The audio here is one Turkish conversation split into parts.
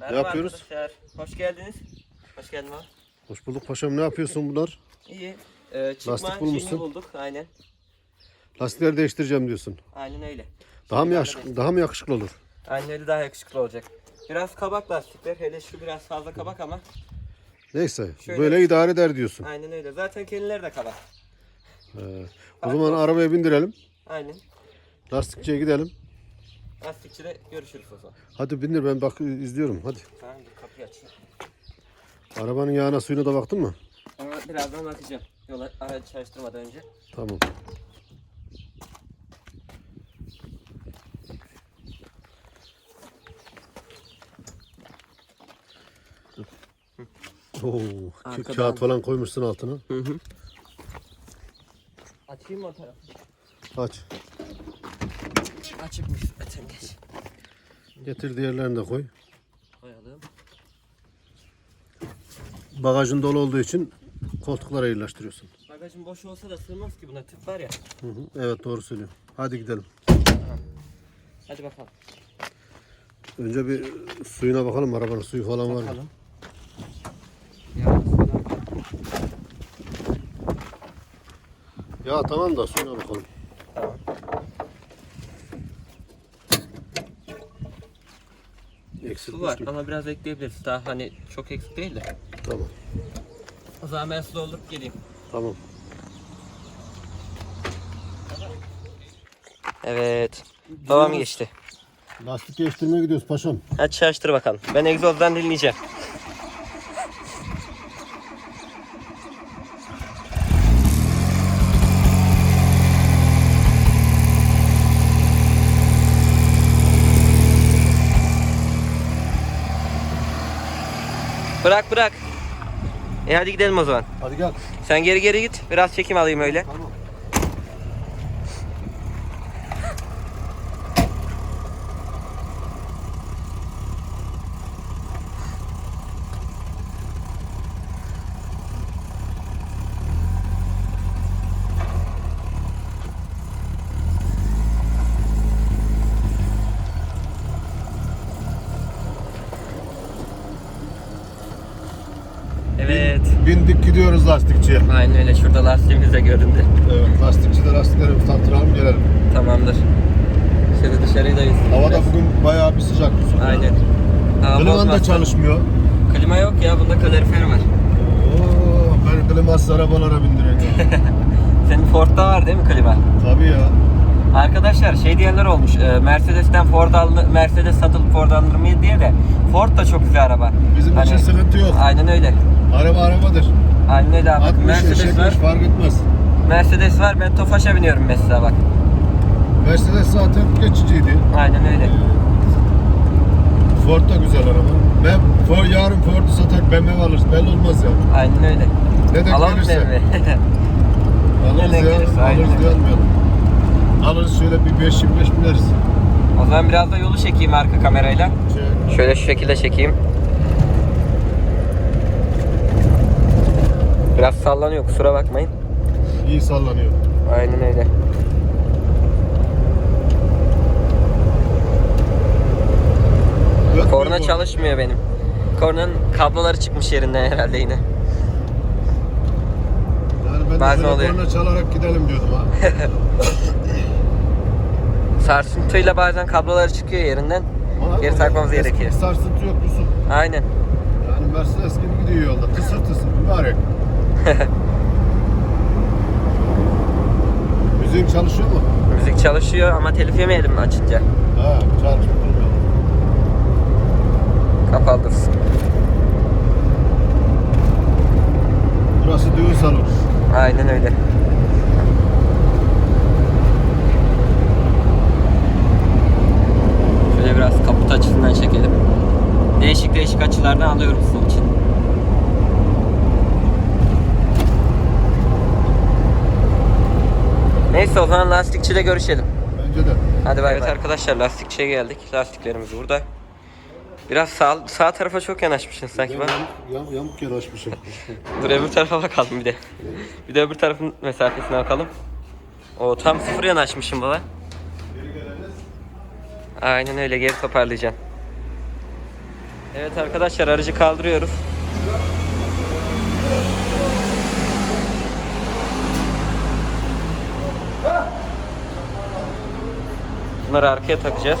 Merhaba yapıyoruz? Arkadaşlar. Hoş geldiniz. Hoş geldin abi. Hoş bulduk paşam. Ne yapıyorsun bunlar? İyi. Ee, çıkma Lastik bulmuşsun. bulduk. Aynen. Lastikleri değiştireceğim diyorsun. Aynen öyle. Daha mı, değiştir- daha mı yakışıklı olur? Aynen öyle daha yakışıklı olacak. Biraz kabak lastikler. Hele şu biraz fazla kabak ama. Neyse. Şöyle- Böyle idare eder diyorsun. Aynen öyle. Zaten kendileri de kabak. Ee, o zaman arabaya bindirelim. Aynen. Lastikçiye gidelim. Lastikçide görüşürüz o zaman. Hadi bindir ben bak izliyorum. Hadi. Tamam kapıyı açayım. Arabanın yağına suyuna da baktın mı? Ama birazdan bakacağım. Yola aracı çalıştırmadan önce. Tamam. Oo, ka- Arkadan. kağıt falan koymuşsun altına. Hı hı. Açayım mı o tarafı? Aç. Açıkmış. Zaten geç. Getir diğerlerini de koy. Koyalım. Bagajın dolu olduğu için koltuklara yerleştiriyorsun. Bagajın boş olsa da sığmaz ki buna tüp var ya. Hı hı. Evet doğru söylüyorsun. Hadi gidelim. Hadi bakalım. Önce bir suyuna bakalım arabanın suyu falan var mı? Bakalım. Ya. Ya tamam da suyuna bakalım. Eksik Su var ama biraz ekleyebiliriz. Daha hani çok eksik değil de. Tamam. O zaman ben su doldurup geleyim. Tamam. Evet. Babam geçti. Lastik değiştirmeye gidiyoruz paşam. Hadi çalıştır bakalım. Ben egzozdan dinleyeceğim. Bırak bırak. E hadi gidelim o zaman. Hadi gel. Sen geri geri git. Biraz çekim alayım öyle. Tamam. Evet. Bindik gidiyoruz lastikçiye. Aynen öyle. Şurada lastiğimiz de göründü. Evet lastikçide lastiklerimizi taktıralım gelelim. Tamamdır. Şöyle dışarıyı da izleyelim. Havada bugün bayağı bir sıcak. Aynen. Hava Kliman da çalışmıyor. Klima yok ya bunda kalorifer var. Oo, ben klimasız arabalara bindiriyorum. Senin Ford'da var değil mi klima? Tabii ya. Arkadaşlar şey diyenler olmuş. e, Mercedes'ten Ford alını, Mercedes satılıp Ford alınır diye de Ford da çok güzel araba. Bizim için sıkıntı yok. Aynen öyle. Araba arabadır. Aynen öyle abi. 60 Mercedes 70 var. fark etmez. Mercedes var. Ben Tofaş'a biniyorum mesela bak. Mercedes zaten geçiciydi. Aynen öyle. Ford da güzel araba. Ben Ford, yarın Ford'u satar BMW alırız. Belli olmaz ya. Aynen öyle. Ne denk Alalım gelirse. denk ya. Alırız diye almayalım. Alırız şöyle bir 5-25 bineriz. o zaman biraz da yolu çekeyim arka kamerayla. Şey, Şöyle şu şekilde çekeyim. Biraz sallanıyor kusura bakmayın. iyi sallanıyor. Aynen öyle. Korna çalışmıyor benim. Kornanın kabloları çıkmış yerinden herhalde yine. Ben Bazen de oluyor. korna çalarak gidelim diyordum ha. Sarsıntıyla bazen kabloları çıkıyor yerinden. Ama Geri takmamız eski gerekiyor. bir Sarsıntı yok Yusuf. Aynen. Yani Mercedes gibi gidiyor yolda. Tısır tısır mübarek. Müziğin çalışıyor mu? Müzik çalışıyor ama telif yemeyelim açınca? Ha çalışmıyor. Kapalı dursun. Burası düğün salonu. Aynen öyle. Şöyle biraz kaput açısından çekelim. Değişik değişik açılardan alıyorum sizin için. Neyse o zaman lastikçide görüşelim. Bence de. Hadi bay Evet arkadaşlar lastikçiye geldik. Lastiklerimiz burada. Biraz sağ, sağ tarafa çok yanaşmışsın sanki bak. Yamuk yer açmışım. Dur öbür tarafa bakalım bir de. Bir de öbür tarafın mesafesine bakalım. O tam sıfır yanaşmışım baba. Aynen öyle geri toparlayacaksın. Evet arkadaşlar aracı kaldırıyoruz. Bunları arkaya takacağız.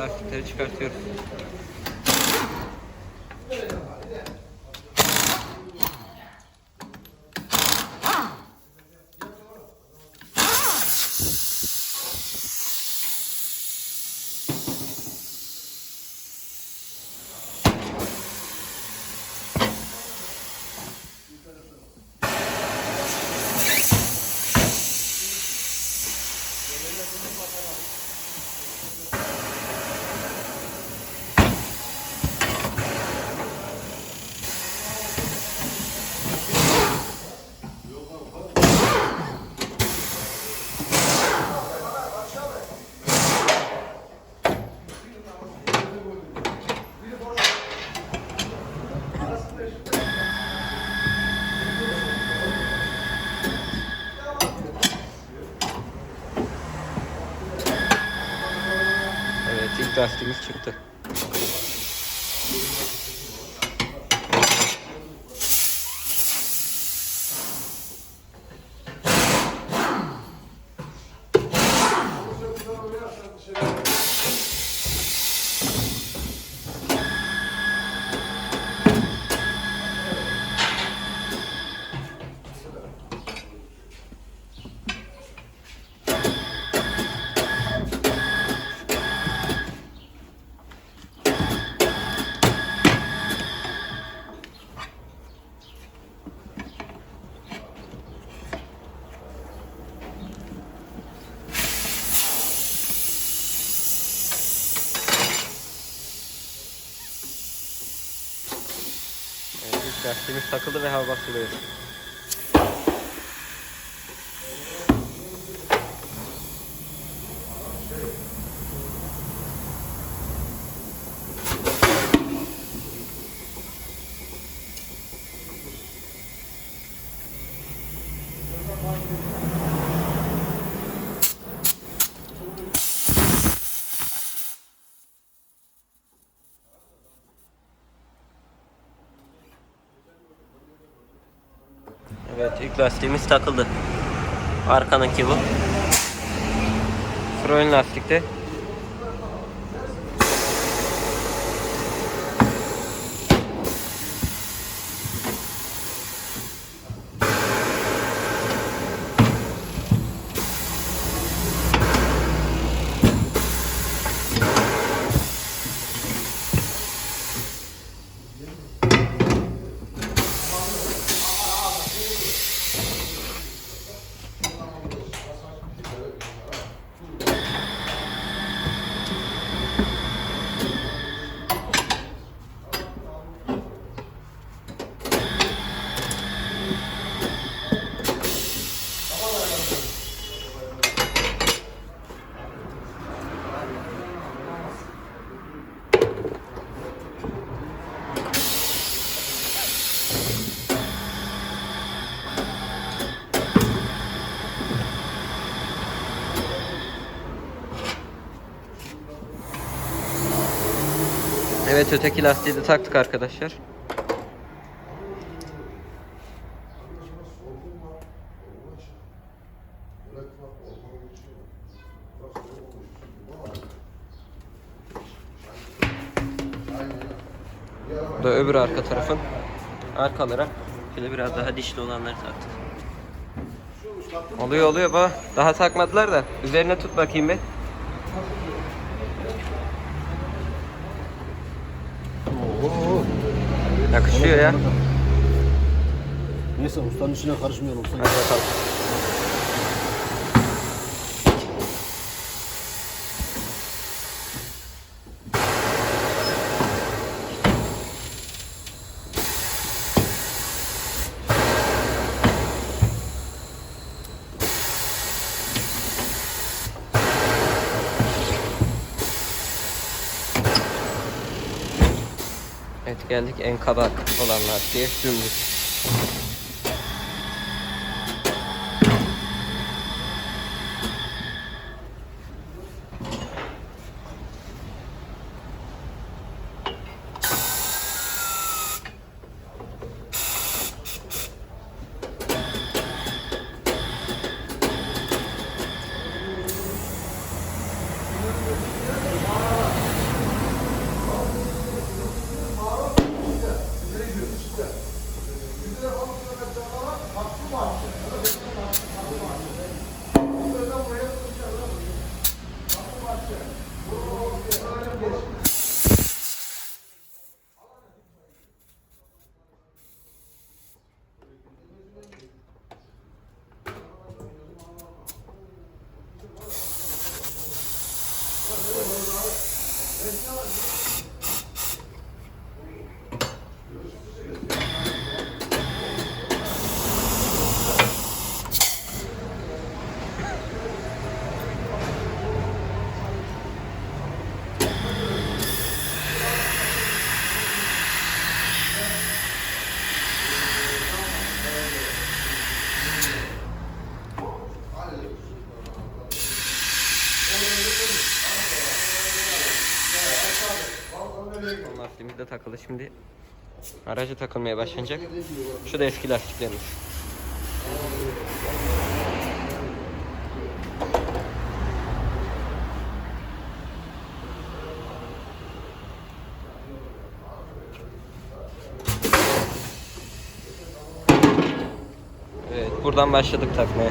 Evet lastikleri çıkartıyoruz. Evet ilk lastiğimiz lastiğimiz takıldı ve hava basılıyor. Evet ilk lastiğimiz takıldı. Arkanınki bu. Ön lastikte. Evet öteki lastiği de taktık arkadaşlar. Bu da öbür arka tarafın arkalara şöyle biraz daha dişli olanları taktık. Oluyor oluyor bak. Daha takmadılar da. Üzerine tut bakayım bir. Yakışıyor ya. Neyse ustanın işine karışmıyorum. Usta geldik en kabak olanlar diye dümdüz. Lastiğimiz de takılı şimdi. Araca takılmaya başlanacak. Şu da eski lastiklerimiz. Evet, buradan başladık takmaya.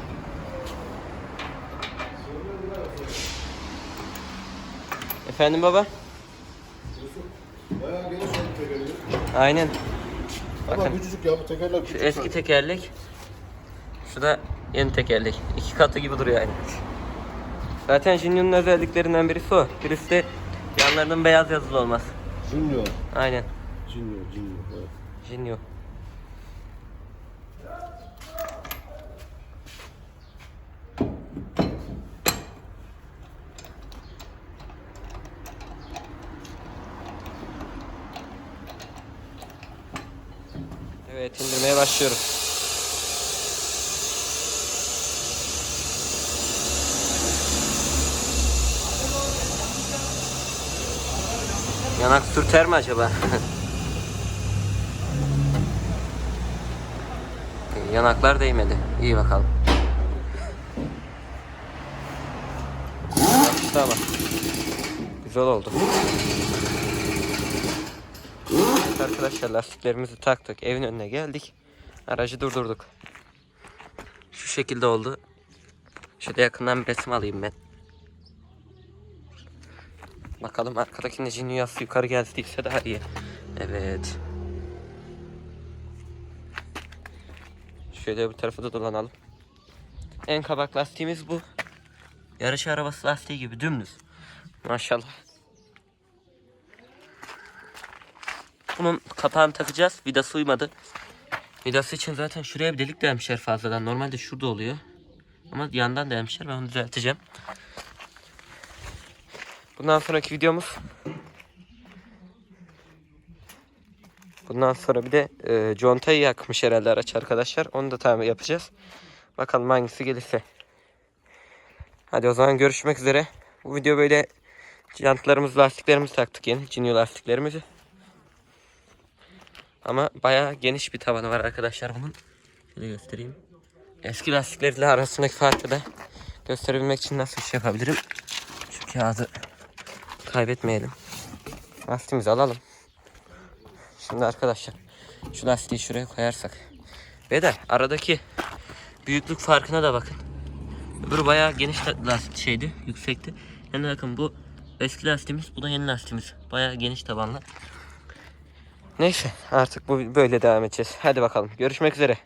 Efendim baba? Bayağı geniş oldu tekerleği. Aynen. Ama Bakın küçücük ya bu tekerlek şu küçük. eski tekerlek. Şu da yeni tekerlek. İki katı gibi duruyor yani. Zaten Jinyo'nun özelliklerinden birisi o. Birisi de yanlarının beyaz yazılı olmaz. Junior. Aynen. Junior, Junior. Evet. Jinyo. Başlıyoruz. Yanak sürter mi acaba? Yanaklar değmedi. İyi bakalım. Yapıştı ama. Güzel oldu. Evet arkadaşlar lastiklerimizi taktık. Evin önüne geldik. Aracı durdurduk. Şu şekilde oldu. Şöyle yakından bir resim alayım ben. Bakalım arkadakinin jinyası yukarı geldiyse daha iyi. Evet. Şöyle bir tarafa da dolanalım. En kabak lastiğimiz bu. Yarış arabası lastiği gibi dümdüz. Maşallah. Bunun kapağını takacağız. Vidası uymadı. Vidası için zaten şuraya bir delik delmişler fazladan. Normalde şurada oluyor. Ama yandan delmişler. Ben onu düzelteceğim. Bundan sonraki videomuz Bundan sonra bir de e, contayı yakmış herhalde araç arkadaşlar. Onu da tamir yapacağız. Bakalım hangisi gelirse. Hadi o zaman görüşmek üzere. Bu video böyle jantlarımız lastiklerimizi taktık yeni. Cinyo lastiklerimizi. Ama bayağı geniş bir tavanı var arkadaşlar bunun. Şöyle göstereyim. Eski lastiklerle arasındaki farkı da gösterebilmek için nasıl iş yapabilirim? Şu kağıdı kaybetmeyelim. Lastiğimizi alalım. Şimdi arkadaşlar şu lastiği şuraya koyarsak. Ve de aradaki büyüklük farkına da bakın. Öbürü bayağı geniş la- lastik şeydi, yüksekti. Yani bakın bu eski lastiğimiz, bu da yeni lastiğimiz. Bayağı geniş tabanlı. Neyse artık bu böyle devam edeceğiz. Hadi bakalım. Görüşmek üzere.